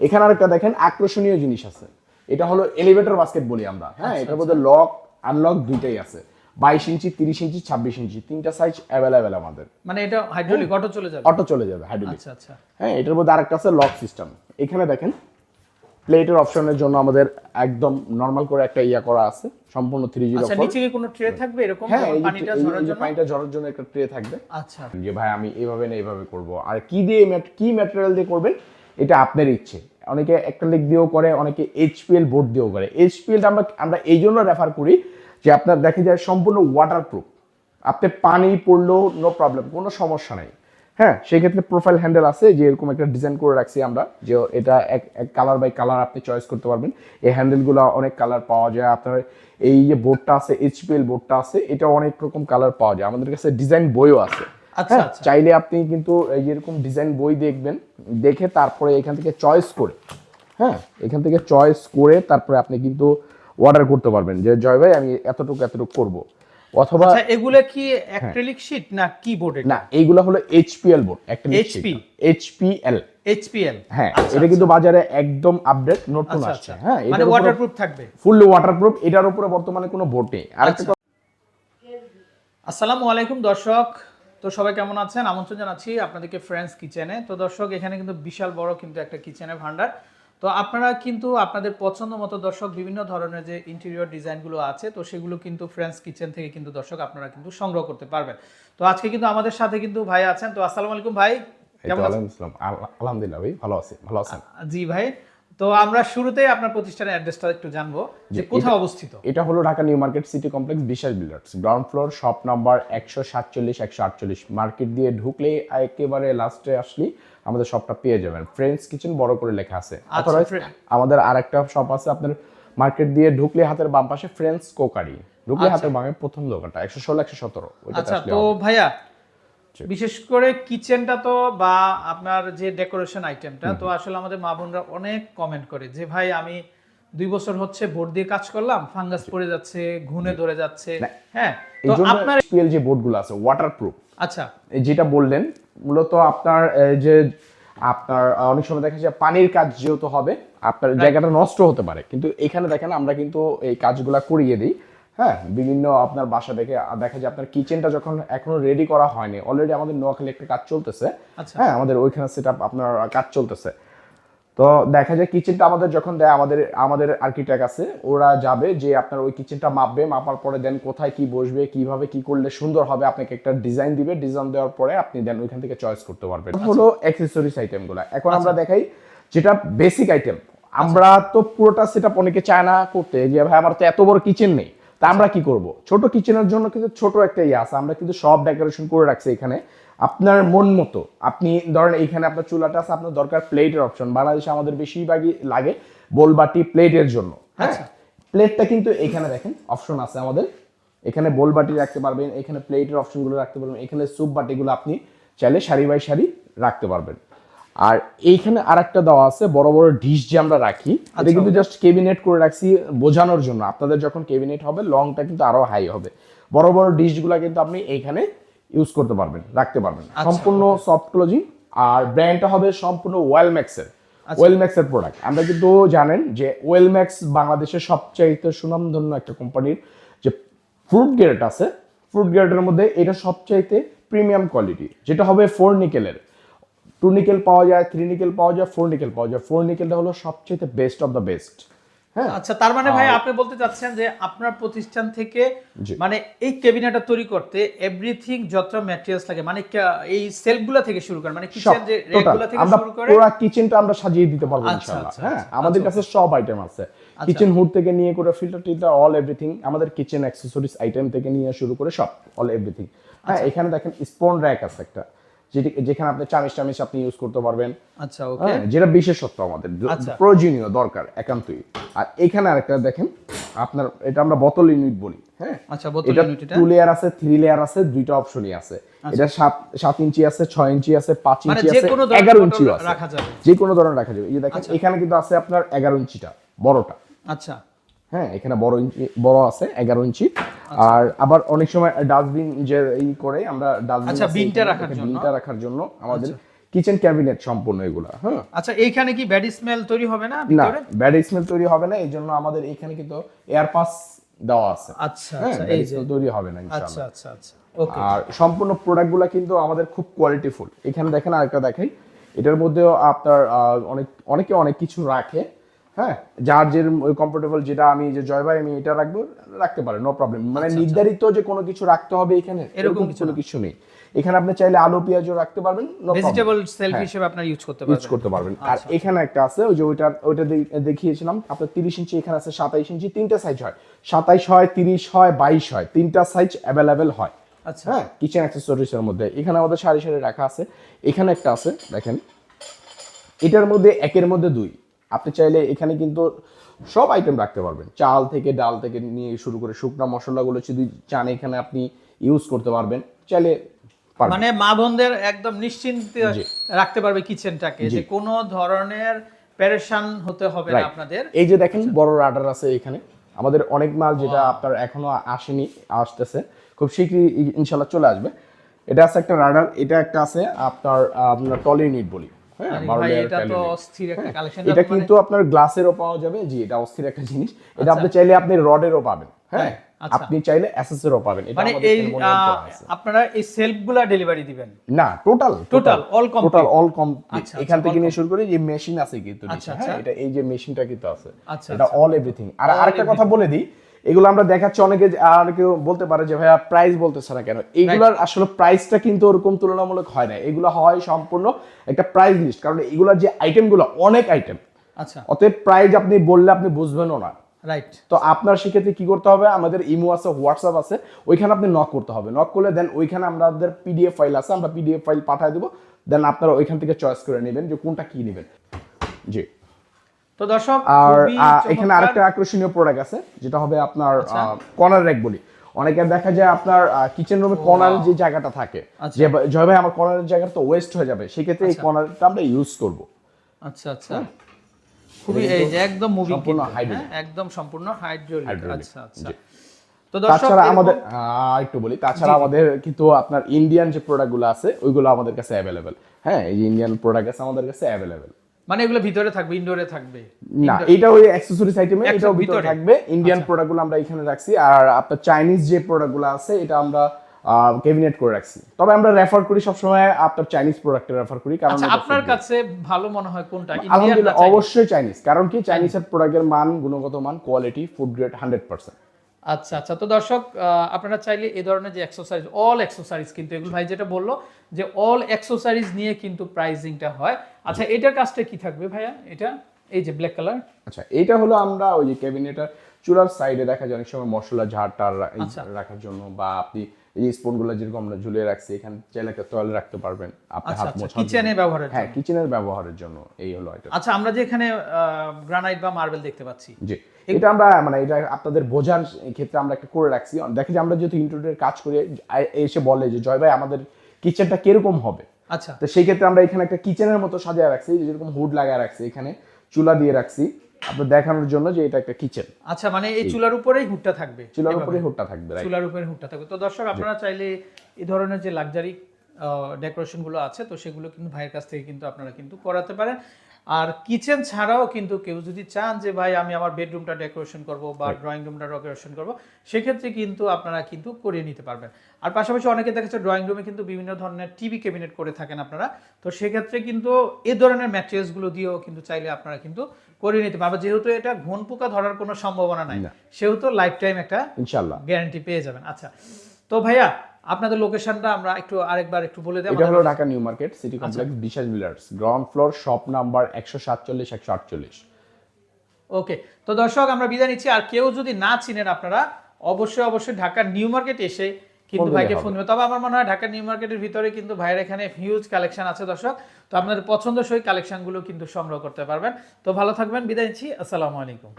এখানে আরেকটা দেখেন আকর্ষণীয় জিনিস আছে। এটা হলো এলিভেটর বাস্কেট বলি আমরা। হ্যাঁ এটার মধ্যে লক আনলক দুইটাই আছে। বাইশ ইঞ্চি তিরিশ ইঞ্চি ছাব্বিশ ইঞ্চি তিনটা সাইজ অ্যাভেলেবেল আমাদের। মানে এটা হাইড্রোলিক অটো চলে যাবে? অটো চলে যাবে হাইড্রোলিক আচ্ছা আচ্ছা। হ্যাঁ এটার মধ্যে আরেকটা আছে লক সিস্টেম এখানে দেখেন প্লেটের অপশনের জন্য আমাদের একদম নর্মাল করে একটা ইয়া করা আছে সম্পূর্ণ থ্রি জিরো আচ্ছা নিচে কি কোনো ট্রে থাকবে এরকম? হ্যাঁ পানিটা ঝরার জন্য? পানিটা ঝরার জন্য একটা ট্রে থাকবে। আচ্ছা। যে ভাই আমি এইভাবে না এইভাবে করব। আর কি দিয়ে কি ম্যাটেরিয়াল দিয়ে করবেন? এটা আপনার ইচ্ছে। অনেকে অ্যাক্রিলিক দিয়েও করে, অনেকে এইচপিএল বোর্ড দিয়েও করে। এইচপিএলটা আমরা আমরা এই জন্য রেফার করি যে আপনার দেখা যায় সম্পূর্ণ ওয়াটারপ্রুফ আপনি পানি পড়লেও নো প্রবলেম কোনো সমস্যা নেই। হ্যাঁ সেক্ষেত্রে প্রোফাইল হ্যান্ডেল আছে যে এরকম একটা ডিজাইন করে রাখছি আমরা, যে এটা এক এক কালার বাই কালার আপনি চয়েস করতে পারবেন। এই হ্যান্ডেলগুলো অনেক কালার পাওয়া যায়। আপনার এই যে বোর্ডটা আছে এইচপিএল বোর্ডটা আছে, এটা অনেক রকম কালার পাওয়া যায়। আমাদের কাছে ডিজাইন বইও আছে। আচ্ছা, হ্যাঁ, আচ্ছা। চাইলে আপনি কিন্তু এই যেরকম ডিজাইন বই দেখবেন দেখে তারপরে এখান থেকে চয়েস করে হ্যাঁ এখান থেকে চয়েস করে তারপরে আপনি কিন্তু অর্ডার করতে পারবেন যে জয় ভাই আমি এতটুকু এতটুকু করব। অথবা আচ্ছা এগুলো কি অ্যাক্রিলিক শীট না কি বোর্ড না এইগুলো হলো HPL board HP? HPL HPL হ্যাঁ এটা কিন্তু বাজারে একদম আপডেট নতুন আচ্ছা আসছে আচ্ছা। হ্যাঁ মানে ওয়াটারপ্রুফ থাকবে? ফুললি ওয়াটারপ্রুফ এটার উপরে বর্তমানে কোনো বোর্ড নেই। আরেকটা আচ্ছা। আসসালামু আলাইকুম দর্শক। তো সবাই কেমন আছেন? আমন্ত্রণ জানাচ্ছি আপনাদেরকে ফ্রেন্ডস কিচেনে তো দর্শক এখানে কিন্তু বিশাল বড় কিন্তু একটা কিচেনের ভান্ডার তো আপনারা কিন্তু আপনাদের পছন্দ মতো দর্শক বিভিন্ন ধরনের যে ইন্টেরিয়র ডিজাইনগুলো আছে তো সেগুলো কিন্তু ফ্রেন্ডস কিচেন থেকে কিন্তু দর্শক আপনারা কিন্তু সংগ্রহ করতে পারবেন। তো আজকে কিন্তু আমাদের সাথে কিন্তু ভাই আছেন। তো আসসালামু আলাইকুম ভাই আলহামদুলিল্লাহ ভাই ভালো আছি ভালো আছেন? জি ভাই। তো আমরা শুরুতেই আপনার প্রতিষ্ঠানের অ্যাড্রেসটা একটু জানব যে কোথায় অবস্থিত? এটা হলো Dhaka new market city complex Bishal builders ground floor shop number একশো সাতচল্লিশ একশো আটচল্লিশ। মার্কেট দিয়ে ঢুকলে একেবারে লাস্টে আসলে আমাদের শপটা পেয়ে যাবেন। ফ্রেন্ডস কিচেন বড় করে লেখা আছে। আচ্ছা, আমাদের আরেকটা শপ আছে আপনার মার্কেট দিয়ে ঢুকলে হাতের বাম পাশে ফ্রেন্ডস কোকারি ঢুকলে হাতের বামে প্রথম দোকানটা একশো ষোলো একশো সতেরো আচ্ছা তো ভাইয়া বিশেষ করে কিচেনটা তো বা আপনার যে ডেকোরেশন আইটেমটা তো আসলে আমাদের মা বোনরা অনেক কমেন্ট করে যে ভাই আমি দুই বছর হচ্ছে বোর্ড দিয়ে কাজ করলাম ফাঙ্গাস পড়ে যাচ্ছে ঘুনে ধরে যাচ্ছে। হ্যাঁ তো আপনার SPL যে বোর্ডগুলো আছে ওয়াটারপ্রুফ আচ্ছা। এই যেটা বললেন মূলত আপনার এই যে আপনার অনেক সময় দেখা যায় পানির কাজ যেহেতু হবে আপনার জায়গাটা নষ্ট হতে পারে। কিন্তু এখানে দেখেন আমরা কিন্তু এই কাজগুলা করিয়ে দিই। হ্যাঁ বিভিন্ন আপনার বাসা দেখে দেখা যায় আপনার কিচেনটা যখন এখনও রেডি করা হয়নি অলরেডি আমাদের নোয়াখালী একটা কাজ চলতেছে। আচ্ছা। হ্যাঁ আমাদের ওইখানে সেট আপনার কাজ চলতেছে। তো দেখা যায় কিচেনটা আমাদের যখন দেয় আমাদের আমাদের আর্কিটেক্ট আছে ওরা যাবে যে আপনার ওই কিচেনটা মাপবে মাপার পরে দেন কোথায় কি বসবে কীভাবে কি করলে সুন্দর হবে আপনাকে একটা ডিজাইন দিবে ডিজাইন দেওয়ার পরে আপনি দেন ওইখান থেকে চয়েস করতে পারবেন। হলো অ্যাক্সেসরিজ আইটেমগুলো এখন আমরা দেখাই যেটা বেসিক আইটেম আমরা তো পুরোটা সেটা অনেকে চায় না করতে। যে ভাই আমার তো এত বড় কিচেন নেই। তা আমরা কি করব? ছোট কিচেনের জন্য কিন্তু ছোট একটা ইয়ে আছে। আমরা কিন্তু সব ডেকোরেশন করে রাখছি এখানে। আপনার মন মতো আপনি ধরেন এইখানে আপনার চুলাটা আছে আপনার দরকার প্লেটের অপশন বাংলাদেশে আমাদের বেশিরভাগই লাগে বোলবাটি প্লেটের জন্য। হ্যাঁ? প্লেটটা কিন্তু এখানে দেখেন অপশন আছে আমাদের। এখানে বোলবাটি রাখতে পারবেন এখানে প্লেটের অপশনগুলো রাখতে পারবেন এখানে স্যুপ বাটিগুলো আপনি চাইলে সারি বাই সারি রাখতে পারবেন। আর এইখানে আরেকটা দেওয়া আছে বড় বড় ডিশ যে আমরা রাখি এটা কিন্তু জাস্ট কেবিনেট করে রাখছি বোঝানোর জন্য। আপনাদের যখন কেবিনেট হবে লংটা কিন্তু আরও হাই হবে। বড় বড় ডিশগুলো কিন্তু আপনি এইখানে ইউজ করতে পারবেন রাখতে পারবেন। সম্পূর্ণ সফট ক্লোজিং আর ব্র্যান্ডটা হবে সম্পূর্ণ ওয়েল ম্যাক্সের ওয়েল ম্যাক্সের প্রোডাক্ট আমরা কিন্তু জানেন যে ওয়েল ম্যাক্স বাংলাদেশের সবচাইতে সুনামধন্য একটা কোম্পানির যে ফ্রুট গ্রেড আছে ফ্রুট গ্রেডের মধ্যে এটা সবচাইতে প্রিমিয়াম কোয়ালিটি যেটা হবে ফোর নিকেলের টু নিকেল পাওয়া যায় থ্রি নিকেল পাওয়া যায় ফোর নিকেল পাওয়া যায়। ফোর নিকেলটা হলো সবচেয়ে বেস্ট অফ দ্য বেস্ট হ্যাঁ? আচ্ছা তার মানে ভাই আপনি বলতে চাচ্ছেন যে আপনার প্রতিষ্ঠান থেকে মানে এই ক্যাবিনেটটা তৈরি করতে এভরিথিং যত ম্যাটেরিয়ালস লাগে মানে এই সেলফগুলা থেকে শুরু করে মানে কিচেন যে রেকগুলা থেকে শুরু করে পুরো কিচেনটা আমরা সাজিয়ে দিতে পারব আচ্ছা, ইনশাআল্লাহ। আচ্ছা, হ্যাঁ? আচ্ছা, আমাদের কাছে সব আইটেম আছে। কিচেন হুড থেকে নিয়ে করে ফিল্টার টিল্টার অল এভরিথিং আমাদের কিচেন অ্যাক্সেসরিজ আইটেম থেকে নিয়ে শুরু করে সব অল এভরিথিং হ্যাঁ। এখানে দেখেন স্পন র্যাক আছে একটা। যেখানে আপনি চামিচ টামিচ আপনি ইউজ করতে পারবেন। আচ্ছা ওকে হ্যাঁ যেটা বিশেষত্ব আমাদের আচ্ছা। প্রয়োজনীয় দরকার একান্তই। আর এখানে আরেকটা দেখেন আপনার এটা আমরা বোতল ইউনিট বলি হ্যাঁ? আচ্ছা বোতল ইউনিট এটা? টু লেয়ার আছে থ্রি লেয়ার আছে দুইটা অপশনই আছে। এটা সাত সাত ইঞ্চি আছে ছয় ইঞ্চি আছে পাঁচ মানে ইঞ্চি আছে কোনো ধরনের এগারো বোতল ইঞ্চি আছে। রাখা যাবে। যে কোনো ধরনের রাখা যাবে। এই যে দেখেন এখানে কিন্তু আছে আপনার এগারো ইঞ্চিটা বড়টা। আচ্ছা। হ্যাঁ এখানে বড় ইঞ্চি বড় আছে এগারো ইঞ্চি। আচ্ছা। আর আবার অনেক সময় ডাস্টবিন যে ই করে আমরা ডাস্টবিন আচ্ছা, বিনটা রাখার জন্য। বিনটা রাখার জন্য আমাদের কিচেন ক্যাবিনেট সম্পূর্ণ এগুলা হ্যাঁ। আচ্ছা এইখানে কি ব্যাড স্মেল তৈরি হবে না না ভিতরে? ব্যাড স্মেল তৈরি হবে না এই জন্য আমাদের এখানে কিন্তু এয়ার পাস দেওয়া আছে। আচ্ছা হ্যাঁ আচ্ছা এই যে। তৈরি হবে না আচ্ছা ইনশাআল্লাহ। আচ্ছা আচ্ছা ওকে আর সম্পূর্ণ প্রোডাক্টগুলো কিন্তু আমাদের খুব কোয়ালিটিফুল এখানে দেখেন আরেকটা দেখাই। এটার মধ্যেও আপনার অনেক অনেকে অনেক কিছু রাখে। হ্যাঁ যার যে কমফোর্টেবল যেটা আমি যে জয় ভাই আমি এটা রাখব রাখতে পারে নো প্রবলেম মানে নির্ধারিত যে কোনো কিছু রাখতে হবে এখানে এরকম কোনো কিছু নেই। এখানে আপনি চাইলে আলু পেঁয়াজও রাখতে পারবেন নো ভেজিটেবল সেলফ হিসেবে আপনার ইউজ করতে পারবেন। ইউজ করতে পারবেন। আর এখানে একটা আছে ওই যে ওইটা ওইটা দেখিয়েছিলাম আপনার তিরিশ ইঞ্চি এখানে আছে সাতাইশ ইঞ্চি তিনটা সাইজ হয়। সাতাইশ হয় তিরিশ হয় বাইশ হয় তিনটা সাইজ অ্যাভেলেবেল হয়। আচ্ছা। হ্যাঁ কিচেন অ্যাক্সেসরিজ এর মধ্যে। এখানে আমাদের সারি সারি রাখা আছে। এখানে একটা আছে দেখেন। এটার মধ্যে একের মধ্যে দুই। আপনি চাইলে এখানে কিন্তু সব আইটেম রাখতে পারবেন। চাল থেকে ডাল থেকে নিয়ে শুরু করে শুকনো মশলাগুলো যদি চান এখানে আপনি ইউজ করতে পারবেন। চাইলে মানে মা বোনদের একদম নিশ্চিন্তে রাখতে পারবে কিচেনটাকে যে কোনো ধরনের প্যারেশান হতে হবে না আপনাদের। এই যে দেখেন বড় রাডার আছে এখানে। আমাদের অনেক মাল যেটা আপনার এখনও আসেনি আসতেছে। খুব শীঘ্রই ইনশাল্লাহ চলে আসবে। এটা আছে একটা রাডার এটা একটা আছে আপনার আপনার টলি ইউনিট বলি। হ্যাঁ layer এটা তো অস্থির একটা কালেকশন এটা কিন্তু আপনার গ্লাসেরও পাওয়া যাবে জি এটা অস্থির একটা জিনিস। এটা আপনি চাইলে আপনি রডেরও পাবেন হ্যাঁ? আচ্ছা। আপনি চাইলে অ্যাসেসেরও পাবেন মানে এই। আপনারা এই সেলফগুলা ডেলিভারি দিবেন? না total Total, all complete। Total all আচ্ছা, এখান আচ্ছা, থেকে নিয়ে শুরু করে যে মেশিন আছে কিন্তু আচ্ছা, হ্যাঁ আচ্ছা। এটা এই যে মেশিনটা কিন্তু আছে আচ্ছা, এটা অল এভরিথিং আর আরেকটা কথা বলে দিই এগুলো আমরা দেখাচ্ছি অনেকে আর কেউ বলতে পারে যে ভাইয়া প্রাইস বলতেছে না কেন? এইগুলোর আসলে প্রাইসটা কিন্তু ওরকম তুলনামূলক হয় না। এগুলো হয় সম্পূর্ণ একটা প্রাইস লিস্ট কারণ এগুলোর যে আইটেমগুলো অনেক আইটেম আচ্ছা। অতএব প্রাইস আপনি বললে আপনি বুঝবেনও না। রাইট তো আপনার সেক্ষেত্রে কি করতে হবে? আমাদের ইমো আছে হোয়াটসঅ্যাপ আছে ওইখানে আপনি নক করতে হবে। নক করলে দেন ওইখানে আমাদের পিডিএফ ফাইল আছে আমরা পিডিএফ ফাইল পাঠিয়ে দেবো। দেন আপনারা ওইখান থেকে চয়েস করে নেবেন যে কোনটা কি নেবেন। জি। তো দর্শক আর এখানে আরেকটা আকর্ষণীয় প্রোডাক্ট আছে যেটা হবে আপনার আচ্ছা। কর্নার র্যাক বলি। অনেকের দেখা যায় আপনার কিচেন রুমে কর্নার যে জায়গাটা থাকে আচ্ছা। যে জয় ভাই আমার কর্নারের জায়গাটা তো ওয়েস্ট হয়ে যাবে সেক্ষেত্রে এই কর্নারটা আমরা ইউজ করব। আচ্ছা আচ্ছা। খুবই এই যে একদম মুভিং সম্পূর্ণ hydraulic। একদম সম্পূর্ণ হাইড্রোলিক আচ্ছা আচ্ছা। তো দর্শক তাছাড়া আমাদের একটু বলি তাছাড়া আমাদের কিন্তু আপনার ইন্ডিয়ান যে প্রোডাক্টগুলো আছে ওইগুলো আমাদের কাছে অ্যাভেলেবেল হ্যাঁ এই যে ইন্ডিয়ান প্রোডাক্ট আছে আমাদের কাছে অ্যাভেলেবেল মানে এগুলো ভিতরে থাকবে ইনডোরে থাকবে। না এটা ওই অ্যাক্সেসরিজ আইটেমে এটাও ভিতরে। আচ্ছা। থাকবে। ইন্ডিয়ান প্রোডাক্টগুলো আমরা এখানে রাখছি। আর আপনার চাইনিজ যে প্রোডাক্টগুলো আছে এটা আমরা ক্যাবিনেট করে রাখছি। তবে আমরা রেফার করি সবসময় আপনার চাইনিজ প্রোডাক্টে রেফার করি কারণ আচ্ছা আপনার কাছে ভালো মনে হয় কোনটা ইন্ডিয়ান আলহামদুলিল্লাহ অবশ্যই চাইনিজ কারণ কি চাইনিজের প্রোডাক্টের মান গুণগত মান quality food grade hundred percent আচ্ছা আচ্ছা। তো দর্শক আপনারা চাইলে এই ধরনের যে এক্সারসাইজ অল এক্সারসাইজ কিন্তু এগুলো ভাই যেটা বলল যে অল এক্সারসাইজ নিয়ে কিন্তু প্রাইজিংটা হয়। আচ্ছা এটার কাজটা কি থাকবে ভাইয়া? এটা? এই যে ব্ল্যাক কালার আচ্ছা এটা হলো আমরা ওই যে ক্যাবিনেটার চুলার সাইডে দেখা যায় অনেক সময় মশলা ঝাড় টার রা- আচ্ছা। রাখার জন্য বা আপনি এই স্পুনগুলো যেরকম আমরা ঝুলিয়ে রাখছি এখানে চাইলে একটা তয়েল রাখতে পারবেন আপনি আচ্ছা হাত আচ্ছা মোছার কিচেনে। ব্যবহারের হ্যাঁ। কিচেনের ব্যবহারের জন্য এই হলো এটা আচ্ছা আমরা যে এখানে গ্রানাইট বা মার্বেল দেখতে পাচ্ছি। জি এটা আমরা মানে এটা আপনাদের বোঝার ক্ষেত্রে আমরা একটা করে রাখছি। দেখি যে আমরা যেহেতু ইন্টারনেটের কাজ করে এসে বলে যে জয় ভাই আমাদের কিচেনটা কীরকম হবে? আচ্ছা। তো সেই ক্ষেত্রে আমরা এখানে একটা কিচেনের মতো সাজিয়ে রাখছি যেরকম হুড লাগায় রাখছি এখানে চুলা দিয়ে রাখছি। আপনার দেখানোর জন্য যে এটা একটা কিচেন আচ্ছা মানে এই চুলার উপরেই হুডটা থাকবে চুলার উপরেই উপরে হুডটা থাকবে চুলার উপরে হুডটা থাকবে। তো দর্শক আপনারা চাইলে এই ধরনের যে লাক্সারি ডেকোরেশনগুলো আছে তো সেগুলো কিন্তু ভাইয়ের কাছ থেকে কিন্তু আপনারা কিন্তু করাতে পারেন। আর কিচেন ছাড়াও কিন্তু কেউ যদি চান যে ভাই আমি আমার বেডরুমটা ডেকোরেশন করব বা ড্রয়িং রুমটা ডেকোরেশন করব সেক্ষেত্রে কিন্তু আপনারা কিন্তু করিয়ে নিতে পারবেন। আর পাশাপাশি অনেকে দেখা যাচ্ছে ড্রয়িং রুমে কিন্তু বিভিন্ন ধরনের টিভি ক্যাবিনেট করে থাকেন আপনারা। তো সেক্ষেত্রে কিন্তু এই ধরনের ম্যাটেরিয়ালসগুলো দিয়েও কিন্তু চাইলে আপনারা কিন্তু করিয়ে নিতে পারবেন। যেহেতু এটা ঘন পোকা ধরার কোনো সম্ভাবনা নাই। সেহেতু লাইফ টাইম একটা ইনশাল্লাহ গ্যারান্টি পেয়ে যাবেন। আচ্ছা তো ভাইয়া আপনাদের লোকেশনটা আমরা একটু আরেকবার একটু বলে দেব এটা হলো Dhaka new market city complex Bishal builders ground floor shop number একশো সাতচল্লিশ একশো আটচল্লিশ। ওকে তো দর্শক আমরা বিদায় নিচ্ছি। আর কেউ যদি না চিনেন আপনারা অবশ্যই অবশ্যই ঢাকার নিউ মার্কেট এসে কিন্তু ভাইকে ফোন দেবে তবে আমার মনে হয় ঢাকা নিউ মার্কেটের ভিতরে কিন্তু ভাইয়ের এখানে হিউজ কালেকশন আছে দর্শক। তো আপনাদের পছন্দসই কালেকশনগুলো কিন্তু সংগ্রহ করতে পারবেন। তো ভালো থাকবেন বিদায় নিচ্ছি। আসসালামু আলাইকুম।